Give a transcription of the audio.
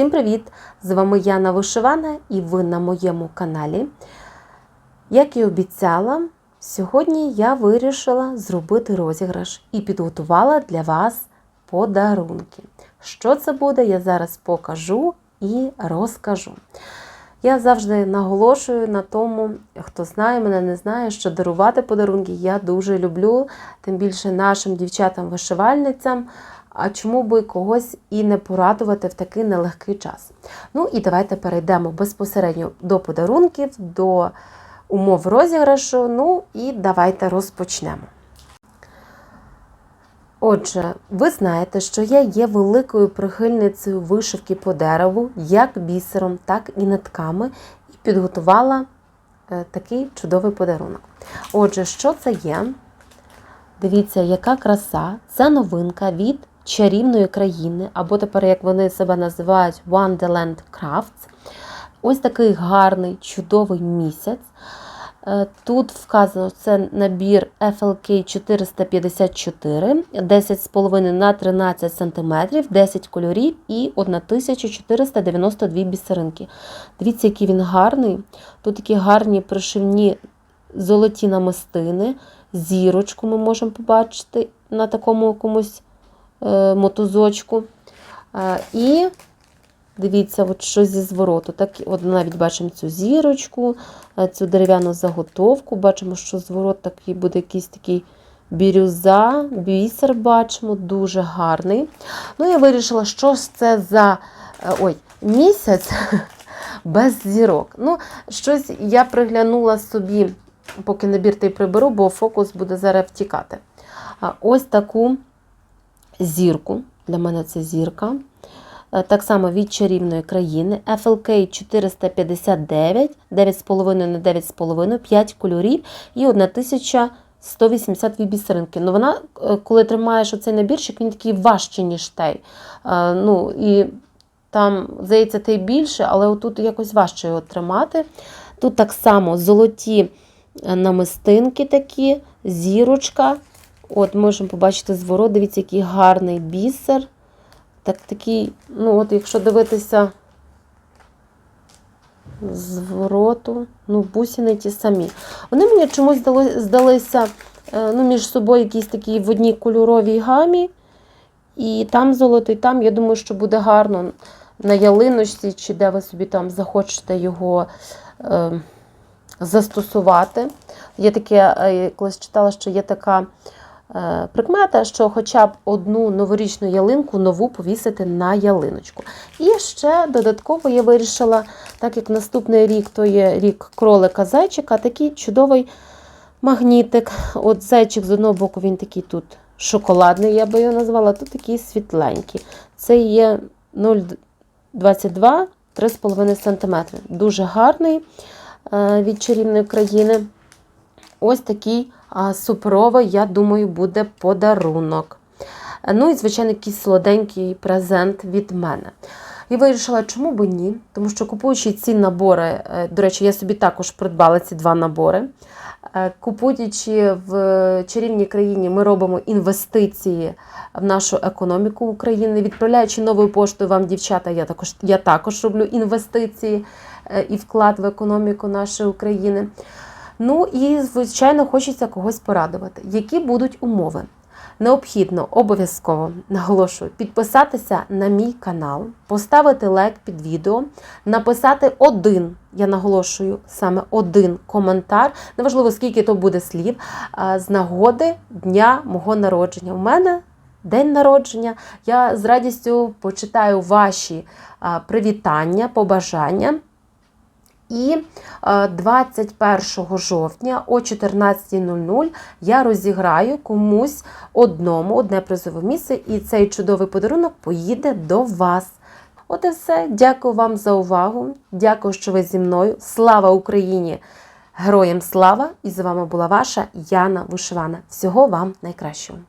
Всім привіт! З вами Яна Вишивана і ви на моєму каналі. Як і обіцяла, сьогодні я вирішила зробити розіграш і підготувала для вас подарунки. Що це буде, я зараз покажу і розкажу. Я завжди наголошую на тому, хто знає мене, не знає, що дарувати подарунки я дуже люблю, тим більше нашим дівчатам-вишивальницям. А чому би когось і не порадувати в такий нелегкий час? Ну і давайте перейдемо безпосередньо до подарунків, до умов розіграшу. Ну і давайте розпочнемо. Отже, ви знаєте, що я є великою прихильницею вишивки по дереву, як бісером, так і нитками, і підготувала е, такий чудовий подарунок. Отже, що це є? Дивіться, яка краса! Це новинка від чарівної країни, або тепер, як вони себе називають, Wonderland Crafts. Ось такий гарний, чудовий місяць. Тут вказано це набір FLK 454, 10,5 на 13 см, 10 кольорів і 1492 бісеринки. Дивіться, який він гарний. Тут такі гарні пришивні золоті намистини, зірочку ми можемо побачити на такому якомусь е, мотузочку. Е, і Дивіться, от що зі звороту. Так, от Навіть бачимо цю зірочку, цю дерев'яну заготовку. Бачимо, що зворот такий буде якийсь такий бірюза, бісер бачимо, дуже гарний. Ну, я вирішила, що ж це за ой, місяць без зірок. Ну, щось я приглянула собі, поки набір той приберу, бо фокус буде зараз втікати. Ось таку зірку. Для мене це зірка. Так само від чарівної країни. FLK 459, 9,5 на 9,5, 5 кольорів і 1182 бісеринки. Ну, вона, коли тримаєш оцей набірчик, він такий важчий, ніж той. Ну, і там, здається, той більше, але отут якось важче його тримати. Тут так само золоті намистинки такі, зірочка. От Можемо побачити зворот, дивіться, який гарний бісер. Так такий, ну от якщо дивитися звороту, ну, бусини ті самі. Вони мені чомусь здалися ну, між собою якісь такі в одній кольоровій гамі. І там золото, і там, я думаю, що буде гарно на ялиночці, чи де ви собі там захочете його е, застосувати. Є таке, колись читала, що є така. Прикмета, що хоча б одну новорічну ялинку нову повісити на ялиночку. І ще додатково я вирішила, так як наступний рік то є рік кролика-зайчика, такий чудовий магнітик. От Зайчик з одного боку, він такий тут шоколадний, я би його назвала, тут такий світленький. Це є 0,22 3,5 см. Дуже гарний від чарівної країни. Ось такий суперовий, я думаю, буде подарунок. Ну і, звичайно, якийсь солоденький презент від мене. І вирішила, чому би ні? Тому що купуючи ці набори, е, до речі, я собі також придбала ці два набори. Е, купуючи в чарівній країні, ми робимо інвестиції в нашу економіку України. Відправляючи новою поштою вам, дівчата, я також я також роблю інвестиції е, і вклад в економіку нашої України. Ну і, звичайно, хочеться когось порадувати. Які будуть умови? Необхідно обов'язково наголошую підписатися на мій канал, поставити лайк під відео, написати один, я наголошую саме один коментар, неважливо, скільки то буде слів, з нагоди дня мого народження. У мене день народження. Я з радістю почитаю ваші привітання, побажання. І 21 жовтня о 14.00 я розіграю комусь одному одне призове місце, і цей чудовий подарунок поїде до вас. От і все. Дякую вам за увагу. Дякую, що ви зі мною. Слава Україні! Героям слава! І з вами була ваша Яна Вишивана. Всього вам найкращого!